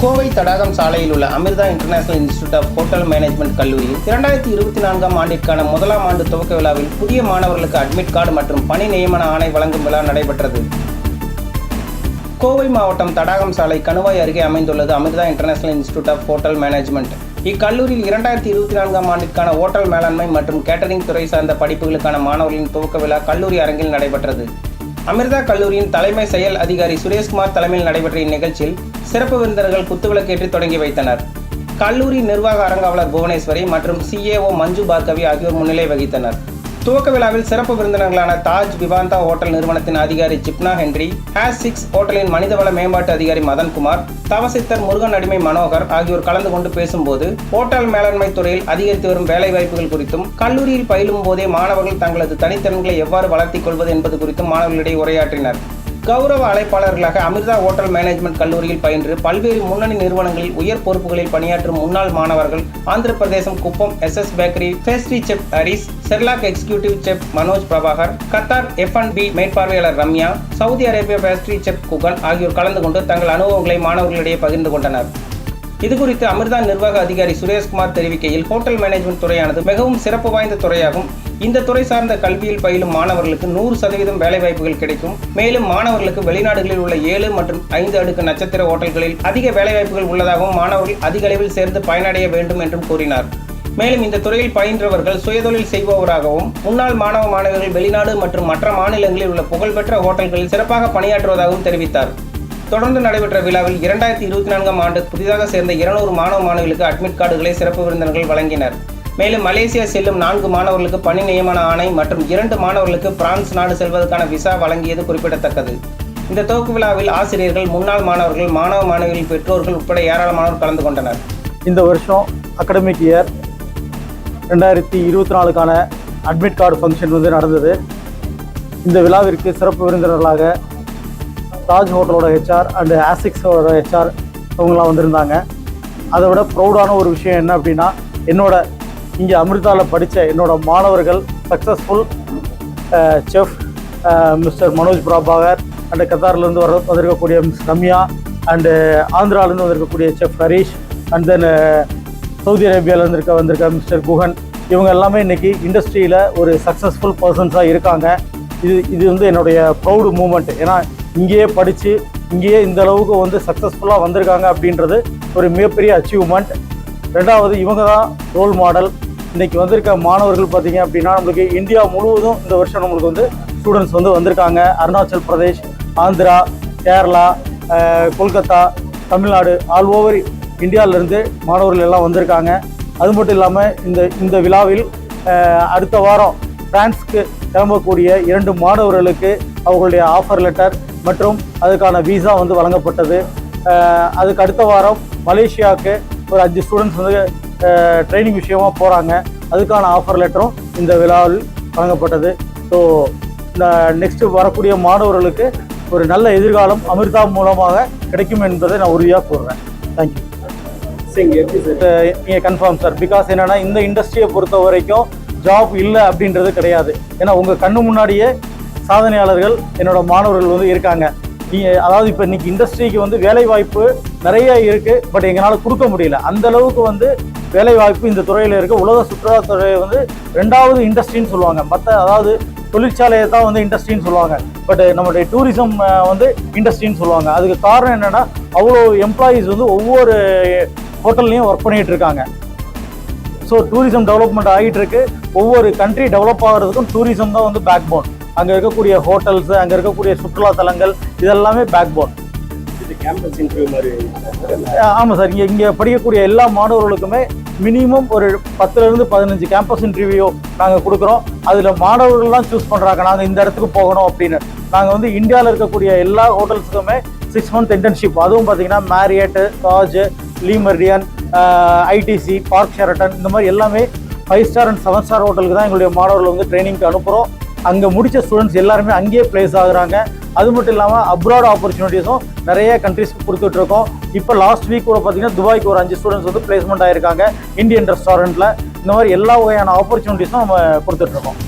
கோவை தடாகம் சாலையில் உள்ள Amrita international institute of hotel management கல்லூரியில் இரண்டாயிரத்தி இருபத்தி நான்காம் ஆண்டிற்கான முதலாம் ஆண்டு துவக்க விழாவில் புதிய மாணவர்களுக்கு அட்மிட் கார்டு மற்றும் பணி நியமன ஆணை வழங்கும் விழா நடைபெற்றது. கோவை மாவட்டம் தடாகம் சாலை கணுவாய் அருகே அமைந்துள்ளது Amrita international institute of hotel management இக்கல்லூரியில் இரண்டாயிரத்தி இருபத்தி நான்காம் ஆண்டிற்கான ஹோட்டல் மேலாண்மை மற்றும் கேட்டரிங் துறை சார்ந்த படிப்புகளுக்கான மாணவர்களின் துவக்க விழா கல்லூரி அரங்கில் நடைபெற்றது. அமிர்தா கல்லூரியின் தலைமை செயல் அதிகாரி சுரேஷ்குமார் தலைமையில் நடைபெற்ற இந்நிகழ்ச்சியில் சிறப்பு விருந்தர்கள் குத்துவிளக்கேற்றி தொடங்கி வைத்தனர். கல்லூரி நிர்வாக அரங்காவலர் புவனேஸ்வரி மற்றும் சிஏஓ மஞ்சு பார்கவி ஆகியோர் முன்னிலை வகித்தனர். துவக்க விழாவில் சிறப்பு விருந்தினர்களான தாஜ் விவாந்தா ஹோட்டல் நிறுவனத்தின் அதிகாரி ஜிப்னா ஹென்றி ஹேஸ் சிக்ஸ் ஹோட்டலின் மனிதவள மேம்பாட்டு அதிகாரி மதன்குமார் தவசித்தர் முருகன் அடிமை மனோகர் ஆகியோர் கலந்து கொண்டு பேசும்போது ஹோட்டல் மேலாண்மை துறையில் அதிகரித்து வரும் வேலை வாய்ப்புகள் குறித்தும் கல்லூரியில் பயிலும் போதே மாணவர்கள் தங்களது தனித்திறன்களை எவ்வாறு வளர்த்திக் கொள்வது என்பது குறித்தும் மாணவர்களிடையே உரையாற்றினர். கௌரவ அழைப்பாளர்களாக அமிர்தா ஹோட்டல் மேனேஜ்மெண்ட் கல்லூரியில் பயின்று பல்வேறு முன்னணி நிறுவனங்களில் உயர் பொறுப்புகளில் பணியாற்றும் முன்னாள் மாணவர்கள் Andhra Pradesh Kuppam S S bakery pastry chef Haris Sherlock executive chef Manoj Prabhakar Qatar F and B மேற்பார்வையாளர் Ramya Saudi Arabia pastry chef Guhan ஆகியோர் கலந்து கொண்டு தங்கள் அனுபவங்களை மாணவர்களிடையே பகிர்ந்து கொண்டனர். இதுகுறித்து அமிர்தா நிர்வாக அதிகாரி சுரேஷ்குமார் தெரிவிக்கையில் ஹோட்டல் மேனேஜ்மெண்ட் துறையானது மிகவும் சிறப்பு வாய்ந்த துறையாகும். இந்த துறை சார்ந்த கல்வியில் பயிலும் மாணவர்களுக்கு நூறு சதவீதம் வேலைவாய்ப்புகள் கிடைக்கும். மேலும் மாணவர்களுக்கு வெளிநாடுகளில் உள்ள ஏழு மற்றும் ஐந்து அடுக்கு நட்சத்திர ஹோட்டல்களில் அதிக வேலைவாய்ப்புகள் உள்ளதாகவும் மாணவர்கள் அதிக அளவில் சேர்ந்து பயனடைய வேண்டும் என்றும் கூறினார். மேலும் இந்த துறையில் பயின்றவர்கள் சுயதொழில் செய்பவராகவும் முன்னாள் மாணவ மாணவிகள் வெளிநாடு மற்றும் மற்ற மாநிலங்களில் உள்ள புகழ்பெற்ற ஹோட்டல்களில் சிறப்பாக பணியாற்றுவதாகவும் தெரிவித்தார். தொடர்ந்து நடைபெற்ற விழாவில் இரண்டாயிரத்தி இருபத்தி நான்காம் ஆண்டு புதிதாக சேர்ந்த இருநூறு மாணவ மாணவிகளுக்கு அட்மிட் கார்டுகளை சிறப்பு விருந்தினர்கள் வழங்கினர். மேலும் மலேசியா செல்லும் நான்கு மாணவர்களுக்கு பணி நியமன ஆணை மற்றும் இரண்டு மாணவர்களுக்கு பிரான்ஸ் நாடு செல்வதற்கான விசா வழங்கியது குறிப்பிடத்தக்கது. இந்த துவக்க விழாவில் ஆசிரியர்கள் முன்னாள் மாணவர்கள் மாணவ மாணவிகள் பெற்றோர்கள் உட்பட ஏராளமானோர் கலந்து கொண்டனர். இந்த வருஷம் அகடமிக் இயர் ரெண்டாயிரத்தி இருபத்தி நாலுக்கான அட்மிட் கார்டு ஃபங்க்ஷன் வந்து நடந்தது. இந்த விழாவிற்கு சிறப்பு விருந்தினர்களாக தாஜ் ஹோட்டலோட ஹெச்ஆர் அண்டு ஆசிக்ஸோட ஹெச்ஆர் இவங்கெல்லாம் வந்திருந்தாங்க. அதை விட ப்ரௌடான ஒரு விஷயம் என்ன அப்படின்னா என்னோட இங்கே அமிர்தாவில் படித்த என்னோட மாணவர்கள் successful chef mister Manoj Prabhakar and கத்தார்லேருந்து வர வந்திருக்கக்கூடிய மிஸ் ரம்யா அண்டு ஆந்திராவிலேருந்து வந்திருக்கக்கூடிய chef Harish and then Saudi அரேபியாவிலேருந்து இருக்க வந்திருக்க மிஸ்டர் குஹன் இவங்க எல்லாமே இன்றைக்கி இண்டஸ்ட்ரியில் ஒரு சக்ஸஸ்ஃபுல் பர்சன்ஸாக இருக்காங்க. இது இது வந்து என்னுடைய ப்ரௌடு மூமெண்ட் ஏன்னா இங்கேயே படித்து இங்கேயே இந்த அளவுக்கு வந்து சக்ஸஸ்ஃபுல்லாக வந்திருக்காங்க அப்படின்றது ஒரு மிகப்பெரிய அச்சீவ்மெண்ட் ரெண்டாவது இவங்க தான் ரோல் மாடல் இன்றைக்கி வந்திருக்க மாணவர்கள் பார்த்தீங்க அப்படின்னா நம்மளுக்கு இந்தியா முழுவதும் இந்த வருஷம் நம்மளுக்கு வந்து ஸ்டூடெண்ட்ஸ் வந்து வந்திருக்காங்க. அருணாச்சல் பிரதேஷ் ஆந்திரா கேரளா கொல்கத்தா தமிழ்நாடு ஆல் ஓவர் இந்தியாவிலேருந்து மாணவர்கள் எல்லாம் வந்திருக்காங்க. அது மட்டும் இல்லாமல் இந்த இந்த விழாவில் அடுத்த வாரம் பிரான்ஸ்க்கு கிளம்பக்கூடிய இரண்டு மாணவர்களுக்கு அவர்களுடைய ஆஃபர் லெட்டர் மற்றும் அதுக்கான விசா வந்து வழங்கப்பட்டது. அதுக்கு அடுத்த வாரம் மலேசியாவுக்கு ஒரு அஞ்சு ஸ்டூடெண்ட்ஸ் வந்து ட்ரைனிங் விஷயமா போகிறாங்க அதுக்கான ஆஃபர் லெட்டரும் இந்த விழாவில் வழங்கப்பட்டது. ஸோ நெக்ஸ்ட்டு வரக்கூடிய மாணவர்களுக்கு ஒரு நல்ல எதிர்காலம் அமிர்தா மூலமாக கிடைக்கும் என்பதை நான் உறுதியாக கூறுறேன். தேங்க்யூ நீங்கள் கன்ஃபார்ம் சார்? பிகாஸ் என்னன்னா இந்த இண்டஸ்ட்ரியை பொறுத்த வரைக்கும் ஜாப் இல்லை அப்படின்றது கிடையாது. ஏன்னா உங்கள் கண்ணு முன்னாடியே சாதனையாளர்கள் என்னோட மாணவர்கள் வந்து இருக்காங்க. நீங்கள் அதாவது இப்போ இன்னைக்கு இண்டஸ்ட்ரிக்கு வந்து வேலை வாய்ப்பு நிறைய இருக்குது பட் எங்களால் கொடுக்க முடியல. அந்த அளவுக்கு வந்து வேலை வாய்ப்பு இந்த துறையில் இருக்குது உலக சுற்றுலாத்துறை வந்து ரெண்டாவது இண்டஸ்ட்ரின்னு சொல்லுவாங்க. மற்ற அதாவது தொழிற்சாலையை தான் வந்து இண்டஸ்ட்ரின்னு சொல்லுவாங்க. பட் நம்மளுடைய டூரிசம் வந்து இண்டஸ்ட்ரின்னு சொல்லுவாங்க. அதுக்கு காரணம் என்னென்னா அவ்வளோ எம்ப்ளாயீஸ் வந்து ஒவ்வொரு ஹோட்டல்லையும் ஒர்க் பண்ணிகிட்டு இருக்காங்க. ஸோ டூரிசம் டெவலப்மெண்ட் ஆகிட்டு இருக்கு. ஒவ்வொரு கண்ட்ரி டெவலப் ஆகிறதுக்கும் டூரிசம் தான் வந்து பேக் போன் அங்கே இருக்கக்கூடிய ஹோட்டல்ஸ் அங்கே இருக்கக்கூடிய சுற்றுலா தலங்கள் இதெல்லாமே பேக் போன் கேம்பஸ் இன்டர்வியூ மாதிரி ஆமாம் சார். இங்கே இங்கே படிக்கக்கூடிய எல்லா மாணவர்களுக்குமே மினிமம் ஒரு பத்துலேருந்து பதினஞ்சு கேம்பஸ் இன்டர்வியூ நாங்கள் கொடுக்குறோம். அதில் மாணவர்கள் தான் சூஸ் பண்ணுறாங்க நாங்கள் இந்த இடத்துக்கு போகணும் அப்படின்னு. நாங்கள் வந்து இந்தியாவில் இருக்கக்கூடிய எல்லா ஹோட்டல்ஸுக்குமே சிக்ஸ் மந்த் இன்டர்ன்ஷிப் அதுவும் பார்த்தீங்கன்னா Marriott Taj Le Meridien ITC Park Sheraton இந்த மாதிரி எல்லாமே five star and seven star ஹோட்டலுக்கு தான் எங்களுடைய மாணவர்கள் வந்து ட்ரைனிங்க்கு அனுப்புகிறோம் அங்கே முடித்த ஸ்டூடெண்ட்ஸ் எல்லாருமே அங்கேயே பிளேஸ் ஆகுறாங்க. அது மட்டும் இல்லாமல் அப்ராட் ஆப்பர்ச்சுனிட்டிஸும் நிறைய கண்ட்ரிஸ்க்கு கொடுத்துட்டு இருக்கோம். இப்போ லாஸ்ட் வீக் கூட பார்த்தீங்கன்னா துபாய்க்கு ஒரு அஞ்சு ஸ்டூடெண்ட்ஸ் வந்து பிளேஸ்மெண்ட் ஆயிருக்காங்க. இந்தியன் ரெஸ்டாரண்ட்டில் இந்த மாதிரி எல்லா வகையான ஆப்பர்ச்சுனிட்டிஸும் நம்ம கொடுத்துட்ருக்கோம்